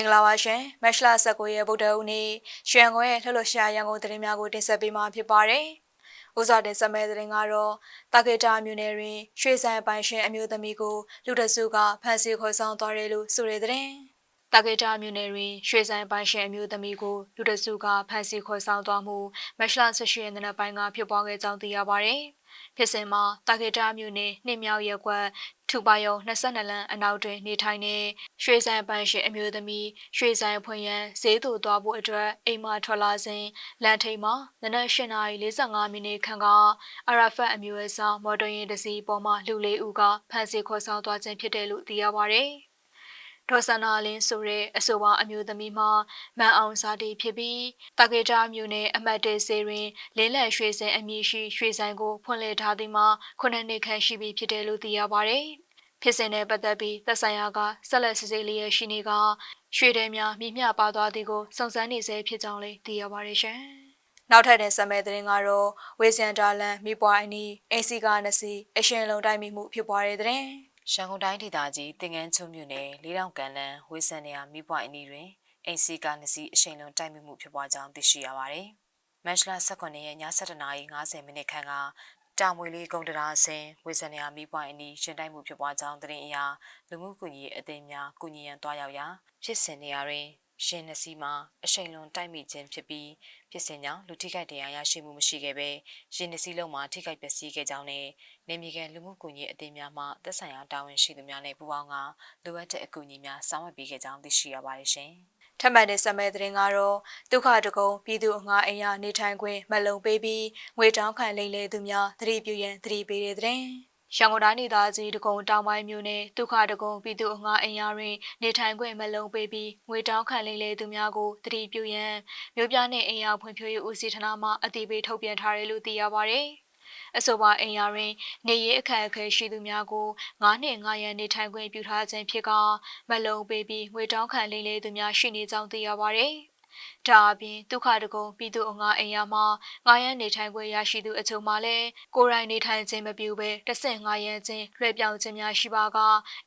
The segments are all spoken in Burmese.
င်္ဂလာပါရှင်မက်ရှလာ19ရဲ့ဗုဒ္ဓဦးနေ့ရွှေရန်ကုန်ရဲ့လှလှရှာရန်ကုန်သတင်းများကိုတင်ဆက်ပေးမှာဖြစ်ပါတယ်။ဦးစွာတင်ဆက်မဲ့သတင်းကတော့တာကေတာမြို့နယ်တွင်ရွှေဆိုင်ပိုင်ရှင်အမျိုးသမီးကိုလူတစုကဖမ်းဆီးခေါ်ဆောင်သွားတယ်လို့ဆိုတဲ့သတင်း။ တာကေတာမြို့နယ်တွင်ရွှေဆိုင်ပိုင်ရှင်အမျိုးသမီးကိုလူတစုကဖမ်းဆီးခေါ်ဆောင်သွားမှုမက်ရှလာ18ရက်နေ့ပိုင်းကဖြစ်ပွားခဲ့ကြောင်းသိရပါတယ်။ဖြစ်စဉ်မှာတာကေတာမြို့နယ်နှင်းမြောက်ရက်ကွက်ထူပါယုံ22လမ်းအနောက်တွင်နေထိုင်နေရွှေဆိုင်ပန်းရှင်အမျိုးသမီးရွှေဆိုင်ဖွင့်ရန်ဈေးသို့သွားဖို့အတွက်အိမ်မှထွက်လာစဉ်လမ်းထိပ်မှာနနက်8:45မိနစ်ခန့်ကအရာဖတ်အမျိုးအစားမော်တော်ယာဉ်တစ်စီးပေါ်မှလူလေးဦးကဖမ်းဆီးခေါ်ဆောင်သွားခြင်းဖြစ်တယ်လို့သိရပါဗျ။ ဒေါ်စနာလင်းဆိုတဲ့အဆိုပါအမျိုးသမီးမှာမန်အောင်စာတီဖြစ်ပြီးတာကေတာမြို့နယ်အမတ်တေစေတွင်လင်းလက်ရွှေစင်အမည်ရှိရွှေဆိုင်ကိုဖွင့်လှစ်ထားသည်မှာခုနှစ်နှစ်ခန့်ရှိပြီဖြစ်တယ်လို့သိရပါဗျ။ဖြစ်စဉ်နဲ့ပတ်သက်ပြီးသက်ဆိုင်ရာကဆက်လက်စစ်ဆေးလျက်ရှိနေကရွှေတဲများမိမျှပါသွားသည်ကိုစုံစမ်းနေဆဲဖြစ်ကြောင်းလည်းသိရပါတယ်ရှင်။နောက်ထပ်တဲ့ဆက်မဲ့သတင်းကတော့ဝေစန်တာလန်မိပွားအနီးအစီကာနစီအရှင်လုံးတိုက်မိမှုဖြစ်ပွားတဲ့တဲ့ ရန်ကုန်တိုင်းဒေသကြီးတင်ငန်းချုံမြို့နယ်လေးတောင်ကန်လန်ဝေဆန်နေရမိပွိုင်အနီးတွင်အိမ်စီကနစီအရှိန်လုံးတိုက်မိမှုဖြစ်ပွားကြောင်းသိရှိရပါတယ်။မတ်လ18ရက်ည7:50မိနစ်ခန့်ကတာမွေလေးကုန်းတရာအစင်ဝေဆန်နေရမိပွိုင်အနီးရှင်တိုက်မှုဖြစ်ပွားကြောင်းသတင်းအရလူမှုကွန်ရက်အသင်းများကုညီရန်တွားရောက်ရာဖြစ်စဉ်နေရာတွင် ရှင်နှစီမှာအရှိန်လွန်တိုက်မိခြင်းဖြစ်ပြီးဖြစ်စဉ်ကြောင့်လူထိခိုက်တရားရရှိမှုမရှိခဲ့ပဲရှင်နှစီလုံးမှာထိခိုက်ပျက်စီးခဲ့ကြောင်းနဲ့နေမြေကန်လူမှုကွန်ရက်အသင်းများမှသက်ဆိုင်ရာတာဝန်ရှိသူများနဲ့ပူးပေါင်းကလိုအပ်တဲ့အကူအညီများဆောင်ရွက်ပေးခဲ့ကြောင်းသိရှိရပါတယ်ရှင်။ထပ်မံတဲ့ဆက်မဲ့သတင်းကတော့ဒုက္ခတကုံပြည်သူအငှားအိမ်ရနေထိုင်ခွင့်မလုံပေးပြီးငွေတောင်းခံလိမ့်လေသူများသတိပြုရန်သတိပေးတဲ့သတင်း။ ရန်ကုန်တိုင်းဒေသကြီးတကုံတောင်ပိုင်းမြို့နယ်ဒုက္ခတကုံပြည်သူ့အငှားအင်အားတွင်နေထိုင်ခွင့်မလုံးပေးပြီးငွေတောင်းခံလိမ့်လေသူများကိုတတိပြုရန်မြို့ပြနှင့်အင်အားဖွံ့ဖြိုးရေးဦးစီးဌာနမှအသိပေးထုတ်ပြန်ထားတယ်လို့သိရပါဗျ။အဆိုပါအင်အားတွင် နေရေးအခက်အခဲရှိသူများကို9နှစ်9ရန်နေထိုင်ခွင့်ပြုထားခြင်းဖြစ်ကမလုံးပေးပြီးငွေတောင်းခံလိမ့်လေသူများရှိနေကြောင်းသိရပါဗျ။ ဒါအပြင်ဒုက္ခတကုံပြည်သူအငှားအိမ်ယာမှာငားရန်နေထိုင်ခွင့်ရရှိသူအချို့မှလည်းကိုယ်တိုင်နေထိုင်ခြင်းမပြုဘဲတဆင့်ငားရန်ခြင်းလွှဲပြောင်းခြင်းများရှိပါက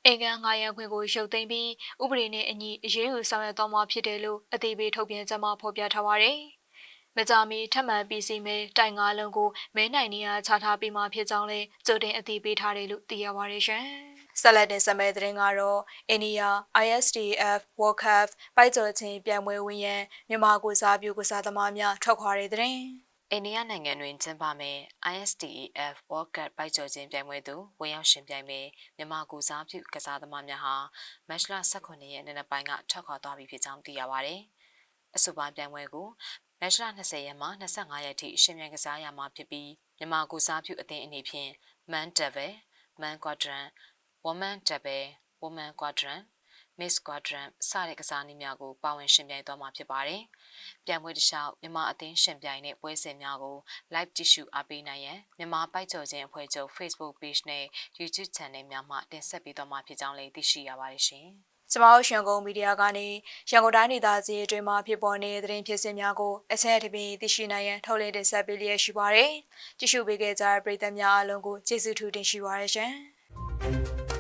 အိမ်ကန်ငားရန်ခွင့်ကိုရုပ်သိမ်းပြီးဥပဒေနဲ့အညီအရေးယူဆောင်ရွက်သွားမှာဖြစ်တယ်လို့အသေးပေးထုတ်ပြန်ချက်မှာဖော်ပြထားပါတယ်မကြမီထပ်မံပြီးစီမဲတိုင်ငါလုံးကိုမဲနိုင်နေရချထားပြီးမှဖြစ်ကြောင်းလဲကြိုတင်အသိပေးထားတယ်လို့သိရပါတယ်ရှင်။ ဆက်လက်တင်ဆက်မဲ့သတင်းကတော့အိန္ဒိယ ISDF World Cup ပိုက်ကျော်ချင်းပြန်ပွဲဝင်ရန်မြန်မာကိုစားပြုကစားသမားများထွက်ခွာတဲ့သတင်းအိန္ဒိယနိုင်ငံတွင်ကျင်းပမယ့် ISDEF World Cup ပိုက်ကျော်ခြင်းပြိုင်ပွဲသို့ဝင်ရောက်ရှင်ပြိုင်မယ့်မြန်မာကိုစားပြုကစားသမားများဟာမတ်လ18ရက်နေ့နက်ပိုင်းကထွက်ခွာသွားပြီဖြစ်ကြောင်းသိရပါဗျ။အဆိုပါပြိုင်ပွဲကိုမတ်လ20ရက်မှ25ရက်ထိရှင်မြန်ကစားရမှာဖြစ်ပြီးမြန်မာကိုစားပြုအသင်းအနေဖြင့် Man Devil, Man Quadrant, Woman Double, Woman Quadrant, Miss Quadrant စတဲ့ကစားနည်းများကိုပါဝင်ရှင်ပြိုင်သွားမှာဖြစ်ပါတယ်။ပြိုင်ပွဲတစ်လျှောက်မြန်မာအသင်းရှင်ပြိုင်တဲ့ပွဲစဉ်များကို live ကြည့်ရှုအားပေးနိုင်ရန်မြန်မာပိုက်ကျော်ခြင်းအဖွဲ့ချုပ် Facebook Page နဲ့ YouTube Channel များမှတင်ဆက်ပေးသွားမှာဖြစ်ကြောင်းလည်းသိရှိရပါတယ်ရှင်။ကျမတို့ရန်ကုန်မီဒီယာကနေရန်ကုန်တိုင်းဒေသကြီးအတွင်းမှာဖြစ်ပေါ်နေတဲ့သတင်းဖြစ်စဉ်များကိုအချက်အထည်သိရှိနိုင်ရန်ထုတ်လင်းတင်ဆက်ပေးလျက်ရှိပါတယ်။ကြည့်ရှုပေးခဲ့ကြတဲ့ပရိသတ်များအားလုံးကိုကျေးဇူးထူးတင်ရှိပါရရှင်။